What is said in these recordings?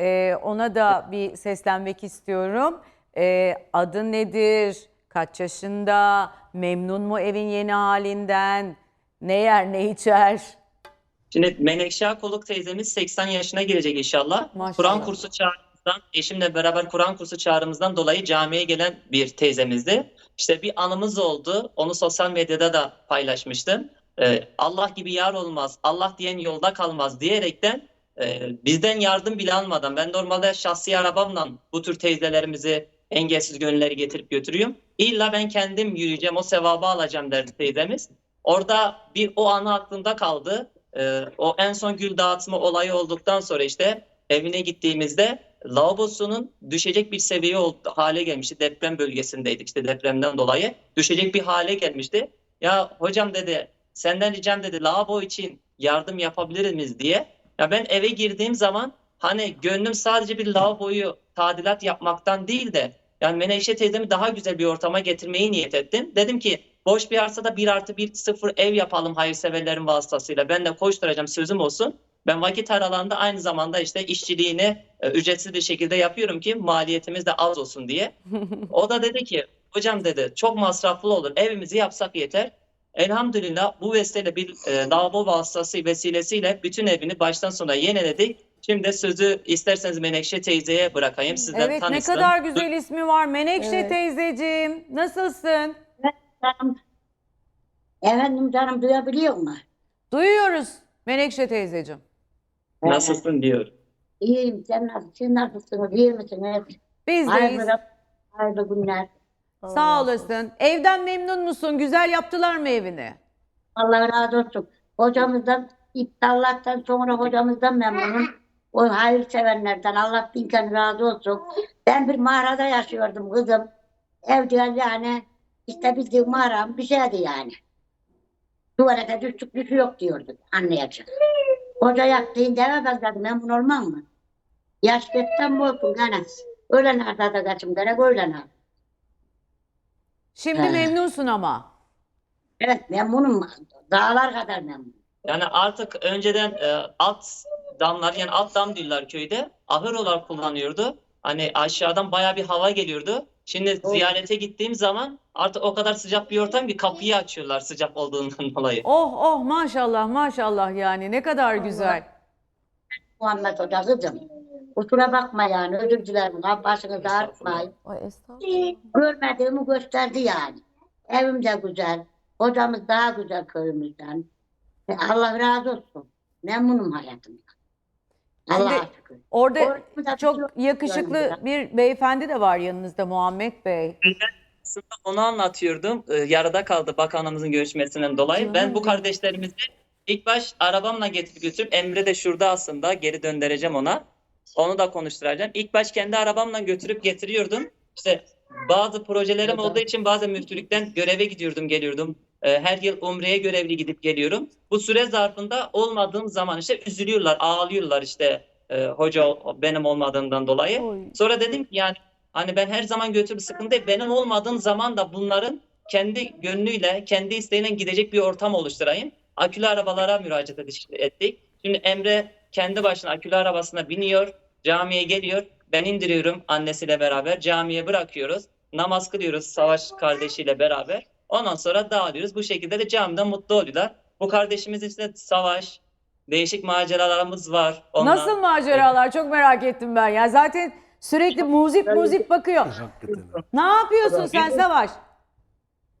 Ee, ona da bir seslenmek istiyorum. Ee, adı nedir? Kaç yaşında? Memnun mu evin yeni halinden? Ne yer ne içer? Şimdi Menekşe Akoluk teyzemiz 80 yaşına girecek inşallah. Maşallah. Kur'an kursu çağrımızdan, eşimle beraber Kur'an kursu çağrımızdan dolayı camiye gelen bir teyzemizdi. İşte bir anımız oldu. Onu sosyal medyada da paylaşmıştım. Ee, Allah gibi yar olmaz, Allah diyen yolda kalmaz diyerekten e, bizden yardım bile almadan ben normalde şahsi arabamla bu tür teyzelerimizi engelsiz gönülleri getirip götürüyorum. İlla ben kendim yürüyeceğim, o sevabı alacağım derdi teyzemiz. Orada bir o anı aklımda kaldı. Ee, o en son gül dağıtma olayı olduktan sonra işte evine gittiğimizde lavabosunun düşecek bir seviye oldu, hale gelmişti. Deprem bölgesindeydik işte depremden dolayı. Düşecek bir hale gelmişti. Ya hocam dedi senden ricam dedi lavabo için yardım yapabilir miyiz diye. Ya ben eve girdiğim zaman hani gönlüm sadece bir lavaboyu tadilat yapmaktan değil de yani Menekşe teyzemi daha güzel bir ortama getirmeyi niyet ettim. Dedim ki boş bir arsada bir artı bir sıfır ev yapalım hayırseverlerin vasıtasıyla. Ben de koşturacağım sözüm olsun. Ben vakit aralarında aynı zamanda işte işçiliğini e, ücretsiz bir şekilde yapıyorum ki maliyetimiz de az olsun diye. O da dedi ki hocam dedi çok masraflı olur evimizi yapsak yeter. Elhamdülillah bu vesile bir e, lavabo vasıtası vesilesiyle bütün evini baştan sona yeniledik. Şimdi sözü isterseniz Menekşe teyzeye bırakayım. Sizden Evet ne tanışsın. kadar güzel ismi var. Menekşe Evet. teyzeciğim nasılsın? Canım, efendim canım duyabiliyor mu? Duyuyoruz Menekşe teyzeciğim. Nasılsın diyor. İyiyim. Sen nasılsın? Siz nasılsınız? İyi misiniz? Bizdeyiz. Hayırlı, hayırlı günler. Sağ olasın. Evden memnun musun? Güzel yaptılar mı evini? Allah razı olsun. Hocamızdan, iptallahtan sonra hocamızdan memnunum. O hayırseverlerden Allah bin kere razı olsun. Ben bir mağarada yaşıyordum kızım. Evde yani işte bizim mağaram bir şeydi yani. Tuvalete düştük düşü yok diyorduk anlayacak. Hoca yaptığında eve ben dedim memnun olmam mı? Yaş geçsem mi olsun gene? Öyle nerede de kaçım gerek öyle nerede. Şimdi memnunsun ama. Evet memnunum. Dağlar kadar memnunum. Yani artık önceden e, alt damlar yani alt dam diyorlar köyde ahır olarak kullanıyordu. Hani aşağıdan baya bir hava geliyordu. Şimdi Doğru. ziyarete gittiğim zaman artık o kadar sıcak bir ortam ki kapıyı açıyorlar sıcak olduğundan dolayı. Oh oh maşallah maşallah yani ne kadar güzel. Muhammed Hoca kızım. Kusura bakma yani özür dilerim. Başınızı ağrıtmayın. Ay estağfurullah. Görmediğimi gösterdi yani. Evim de güzel. Hocamız daha güzel köyümüzden. E, Allah razı olsun. Memnunum hayatımda. Allah'a Şimdi- şükür. Orada Orada bir çok yakışıklı bir beyefendi de var yanınızda Muhammed Bey. Aslında onu anlatıyordum. Ee, yarıda kaldı bakanımızın görüşmesinden dolayı. Ben bu kardeşlerimizi ilk baş arabamla getirip götürüp Emre de şurada aslında geri döndüreceğim ona. Onu da konuşturacağım. İlk baş kendi arabamla götürüp getiriyordum. İşte bazı projelerim olduğu için bazen müftülükten göreve gidiyordum geliyordum. Ee, Her yıl Umre'ye görevli gidip geliyorum. Bu süre zarfında olmadığım zaman işte üzülüyorlar, ağlıyorlar işte e, hoca benim olmadığımdan dolayı. Sonra dedim ki yani hani ben her zaman götürüp sıkıntı değil. Benim olmadığım zaman da bunların kendi gönlüyle, kendi isteğiyle gidecek bir ortam oluşturayım. Akülü arabalara müracaat ettik. Şimdi Emre kendi başına akülü arabasına biniyor, camiye geliyor. Ben indiriyorum annesiyle beraber. Camiye bırakıyoruz. Namaz kılıyoruz Savaş kardeşiyle beraber. Ondan sonra dağılıyoruz. Bu şekilde de camide mutlu oluyorlar. Bu kardeşimiz işte Savaş, değişik maceralarımız var. Onunla. Nasıl maceralar çok merak ettim ben. Ya zaten sürekli muzip muzip bakıyor. Ne yapıyorsun sen Savaş?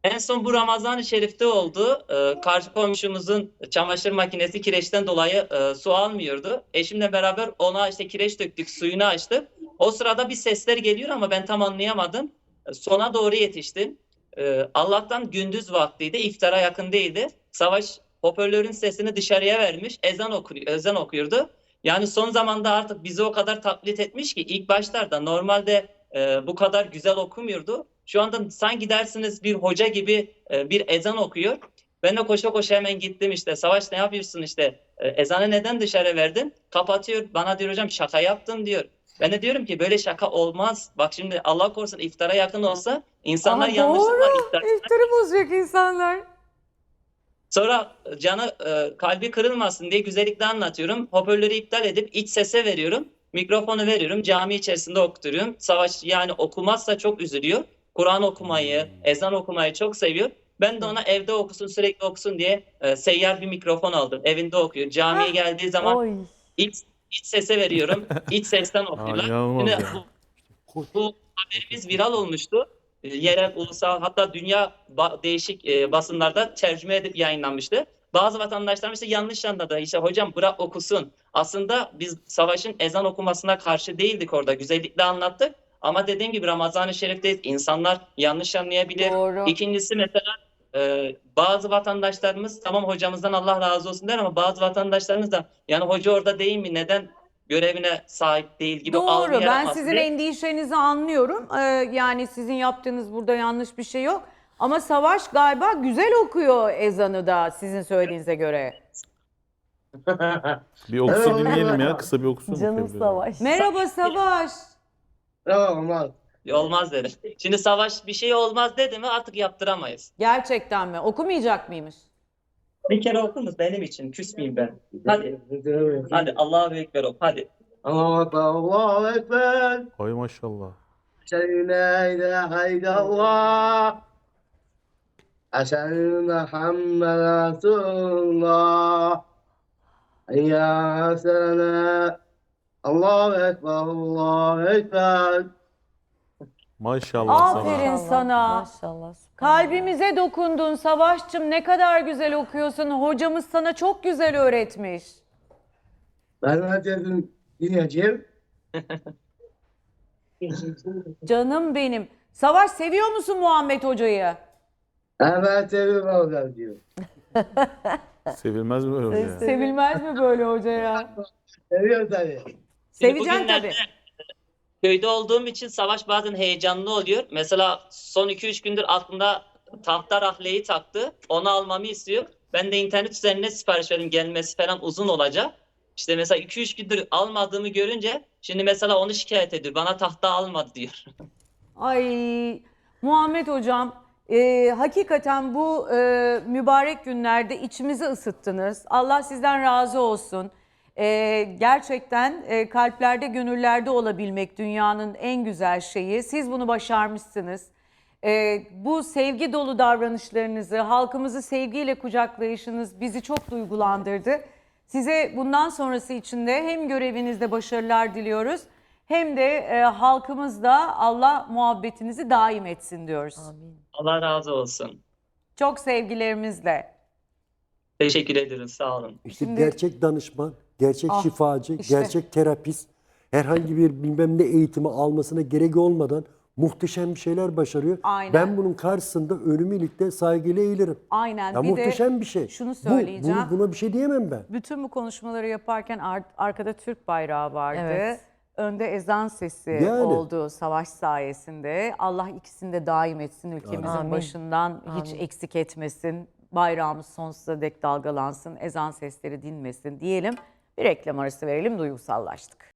En son bu Ramazan-ı Şerif'te oldu. Ee, karşı komşumuzun çamaşır makinesi kireçten dolayı e, su almıyordu. Eşimle beraber ona işte kireç döktük, suyunu açtık. O sırada bir sesler geliyor ama ben tam anlayamadım. Ee, Sona doğru yetiştim. Ee, Allah'tan gündüz vaktiydi, iftara yakın değildi. Savaş hoparlörün sesini dışarıya vermiş, ezan okuyor, ezan okuyordu. Yani son zamanda artık bizi o kadar taklit etmiş ki ilk başlarda normalde e, bu kadar güzel okumuyordu. Şu anda sanki dersiniz bir hoca gibi e, bir ezan okuyor. Ben de koşa koşa hemen gittim işte. Savaş ne yapıyorsun işte? E, ezanı neden dışarı verdin? Kapatıyor. Bana diyor hocam şaka yaptım diyor. Ben de diyorum ki böyle şaka olmaz. Bak şimdi Allah korusun iftara yakın olsa insanlar Ama yanlışlıkla iftar. İftarı bozacak insanlar. Sonra canı e, kalbi kırılmasın diye güzellikle anlatıyorum. Hoparlörü iptal edip iç sese veriyorum. Mikrofonu veriyorum. Cami içerisinde okutuyorum. Savaş yani okumazsa çok üzülüyor. Kur'an okumayı, ezan okumayı çok seviyor. Ben de ona evde okusun, sürekli okusun diye e, seyyar bir mikrofon aldım. Evinde okuyor. Camiye geldiği zaman Oy. iç, iç sese veriyorum. İç sesten okuyorlar. Şimdi bu, bu haberimiz viral olmuştu. E, Yerel, ulusal hatta dünya ba- değişik e, basınlarda tercüme edip yayınlanmıştı. Bazı vatandaşlarımız işte yanlış anladı. İşte hocam bırak okusun. Aslında biz savaşın ezan okumasına karşı değildik orada. Güzellikle anlattık. Ama dediğim gibi Ramazan-ı Şerif'teyiz. İnsanlar yanlış anlayabilir. Doğru. İkincisi mesela e, bazı vatandaşlarımız tamam hocamızdan Allah razı olsun der ama bazı vatandaşlarımız da yani hoca orada değil mi? Neden görevine sahip değil gibi Doğru. Ben sizin aslında- endişenizi anlıyorum. Ee, yani sizin yaptığınız burada yanlış bir şey yok. Ama Savaş galiba güzel okuyor ezanı da sizin söylediğinize göre. Bir okusun dinleyelim ya. Kısa bir okusun. Canım savaş. Merhaba Savaş. Tamam olmaz. Olmaz dedi. Şimdi savaş bir şey olmaz dedi mi artık yaptıramayız. Gerçekten mi? Okumayacak mıymış? Bir kere okunuz benim için. Küsmeyeyim ben. Hadi. Hadi Allahu Ekber ok. Hadi. Allahu Ekber, Allahu Ekber. Ay maşallah. Eşhedü la ilahe illallah. Eşhedü Muhammeden Resulullah. Ya sene. Allahu Ekber, Allahu Ekber. Maşallah Aferin sana. sana. Maşallah. Kalbimize dokundun Savaşçım. Ne kadar güzel okuyorsun. Hocamız sana çok güzel öğretmiş. Ben ne dedim dinleyeceğim. Canım benim. Savaş seviyor musun Muhammed Hoca'yı? Evet seviyorum hocam diyor. Sevilmez mi öyle ya? Sevilmez mi böyle hoca ya? Seviyorum tabii. Seveceksin tabii. Köyde olduğum için savaş bazen heyecanlı oluyor. Mesela son 2-3 gündür aklında tahta rahleyi taktı. Onu almamı istiyor. Ben de internet üzerine sipariş verdim. Gelmesi falan uzun olacak. İşte mesela 2-3 gündür almadığımı görünce şimdi mesela onu şikayet ediyor. Bana tahta almadı diyor. Ay Muhammed Hocam e, hakikaten bu e, mübarek günlerde içimizi ısıttınız. Allah sizden razı olsun. E, gerçekten e, kalplerde gönüllerde olabilmek dünyanın en güzel şeyi. Siz bunu başarmışsınız. E, bu sevgi dolu davranışlarınızı, halkımızı sevgiyle kucaklayışınız bizi çok duygulandırdı. Size bundan sonrası için de hem görevinizde başarılar diliyoruz hem de e, halkımızda Allah muhabbetinizi daim etsin diyoruz. Amin. Allah razı olsun. Çok sevgilerimizle. Teşekkür ederiz. Sağ olun. İşte Şimdi- gerçek danışman, gerçek Ah, şifacı, işte. gerçek terapist herhangi bir bilmem ne eğitimi almasına gerek olmadan muhteşem bir şeyler başarıyor. Aynen. Ben bunun karşısında önümü ilikte saygıyla eğilirim. Aynen. Ya bir muhteşem de bir şey. şunu Bu- söyleyeceğim. bunu- buna bir şey diyemem ben. bütün bu konuşmaları yaparken ar- arkada Türk bayrağı vardı. Evet. Önde ezan sesi Yani. oldu savaş sayesinde. Allah ikisini de daim etsin ülkemizin Amin. başından hiç eksik etmesin. Bayrağımız sonsuza dek dalgalansın, ezan sesleri dinmesin diyelim. Bir reklam arası verelim, duygusallaştık.